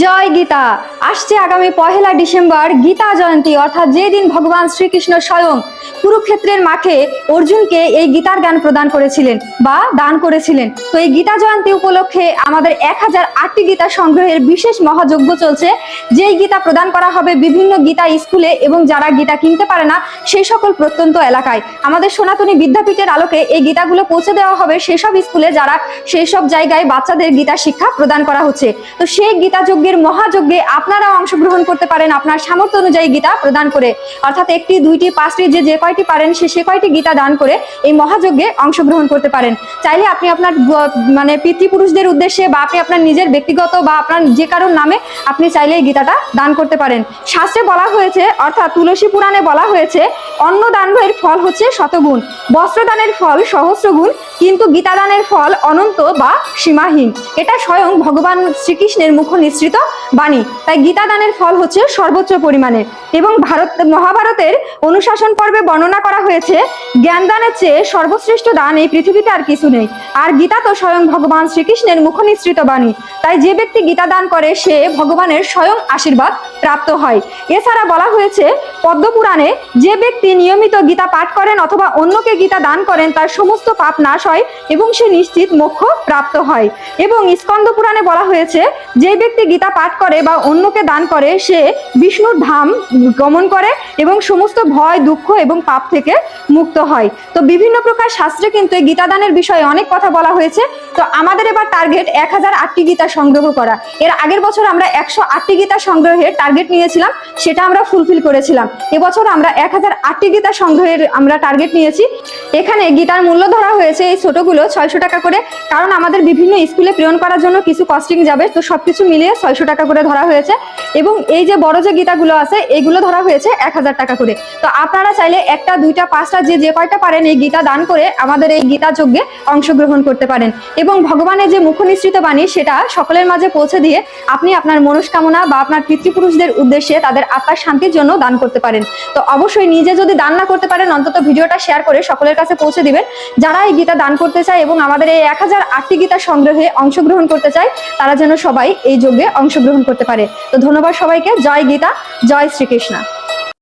জয় গীতা। আসছে আগামী পহেলা ডিসেম্বর গীতা জয়ন্তী, অর্থাৎ যে দিন ভগবান শ্রীকৃষ্ণ স্বয়ং কুরুক্ষেত্রের মাঠে অর্জুনকে এই গীতার জ্ঞান প্রদান করেছিলেন বা দান করেছিলেন। তো এই গীতা জয়ন্তী উপলক্ষে আমাদের এক হাজার আটটি গীতা সংগ্রহের বিশেষ মহাযজ্ঞ চলছে। যেই গীতা প্রদান করা হবে বিভিন্ন গীতা স্কুলে এবং যারা গীতা কিনতে পারে না সেই সকল প্রত্যন্ত এলাকায়। আমাদের সনাতনী বিদ্যাপীঠের আলোকে এই গীতাগুলো পৌঁছে দেওয়া হবে সেসব স্কুলে যারা সেই সব জায়গায় বাচ্চাদের গীতা শিক্ষা প্রদান করা হচ্ছে। তো সেই গীতা যজ্ঞের মহাযজ্ঞে আপনারাও অংশগ্রহণ করতে পারেন আপনার সামর্থ্য অনুযায়ী গীতা প্রদান করে। অর্থাৎ একটি, দুইটি, পাঁচটি যে যে কয়টি পারেন, সে সে কয়টি গীতা দান করে এই মহাযজ্ঞে অংশগ্রহণ করতে পারেন। চাইলে আপনি আপনার মানে পিতৃপুরুষদের উদ্দেশ্যে বা আপনি আপনার নিজের ব্যক্তিগত বা আপনার যে কারোর নামে আপনি চাইলে এই গীতাটা দান করতে পারেন। শাস্ত্রে বলা হয়েছে, অর্থাৎ তুলসী পুরাণে বলা হয়েছে অন্ন দানের ফল হচ্ছে শতগুণ। বস্ত্রদানের ফল সহস্র গুণ কিন্তু গীতাদানের ফল অনন্ত বা সীমাহীন। এটা স্বয়ং ভগবান শ্রীকৃষ্ণের মুখ নিঃসৃত বাণী। তাই গীতাদানের ফল হচ্ছে সর্বোচ্চ পরিমাণে। এবং ভারত, মহাভারতের অনুশাসন পর্বে বর্ণনা করা হয়েছে, জ্ঞানদানের চেয়ে সর্বশ্রেষ্ঠ দান এই পৃথিবীতে আর কিছু নেই। আর গীতা তো স্বয়ং ভগবান শ্রীকৃষ্ণের মুখ নিঃসৃত বাণী। তাই যে ব্যক্তি গীতা দান করে, সে ভগবানের স্বয়ং আশীর্বাদ প্রাপ্ত হয়। এছাড়া বলা হয়েছে, পদ্মপুরাণে যে ব্যক্তি নিয়মিত গীতা পাঠ করেন অথবা অন্যকে গীতা দান করেন, তার সমস্ত পাপ নাশ হয় এবং সে নিশ্চিত মোক্ষ প্রাপ্ত হয়। এবং স্কন্দ পুরাণে বলা হয়েছে, যে ব্যক্তি গীতা পাঠ করে বা অন্যকে দান করে, সে বিষ্ণুর ধাম গমন করে এবং সমস্ত ভয়, দুঃখ এবং পাপ থেকে মুক্ত হয়। তো বিভিন্ন প্রকার শাস্ত্রে কিন্তু এই গীতা দানের বিষয়ে অনেক কথা বলা হয়েছে। তো আমাদের এবার টার্গেট এক হাজার আটটি গীতা সংগ্রহ করা। এর আগের বছর আমরা একশো আটটি গীতা সংগ্রহের টার্গেট নিয়েছিলাম, সেটা আমরা ফুলফিল করেছিলাম। এবছর আমরা এক হাজার আটটি গীতা সংগ্রহের আমরা টার্গেট নিয়েছি। এখানে গীতার মূল্য ধরা হয়েছে এই ছোটগুলো ছয়শো টাকা করে, কারণ আমাদের বিভিন্ন স্কুলে প্রেরণ করার জন্য কিছু কস্টিং যাবে, তো সবকিছু মিলিয়ে ছয়শো টাকা করে ধরা হয়েছে। এবং এই যে বড় যে গীতাগুলো আছে, এগুলো ধরা হয়েছে এক হাজার টাকা করে। তো আপনারা চাইলে একটা, দুইটা, পাঁচটা, যে যে কয়টা পারেন এই গীতা দান করে আমাদের এই গীতা যজ্ঞে অংশগ্রহণ করতে পারেন। এবং ভগবানের যে মুখ নিঃসৃত বাণী, সেটা সকলের মাঝে পৌঁছে দিয়ে আপনি আপনার মনস্কামনা বা আপনার পিতৃপুরুষদের উদ্দেশ্যে তাদের আত্মার শান্তির জন্য দান করতে পারেন। তো অবশ্যই নিজে যদি দান না করতে পারেন, অন্তত ভিডিওটা শেয়ার করে সকলের কাছে পৌঁছে দিবেন। যারা এই গীতা দান করতে চায় এবং আমাদের এই এক হাজার আটটি গীতা সংগ্রহে অংশগ্রহণ করতে চায়, তারা যেন সবাই এই যজ্ঞে অংশগ্রহণ করতে পারে। তো ধন্যবাদ সবাইকে। জয় গীতা, জয় শ্রীকৃষ্ণ।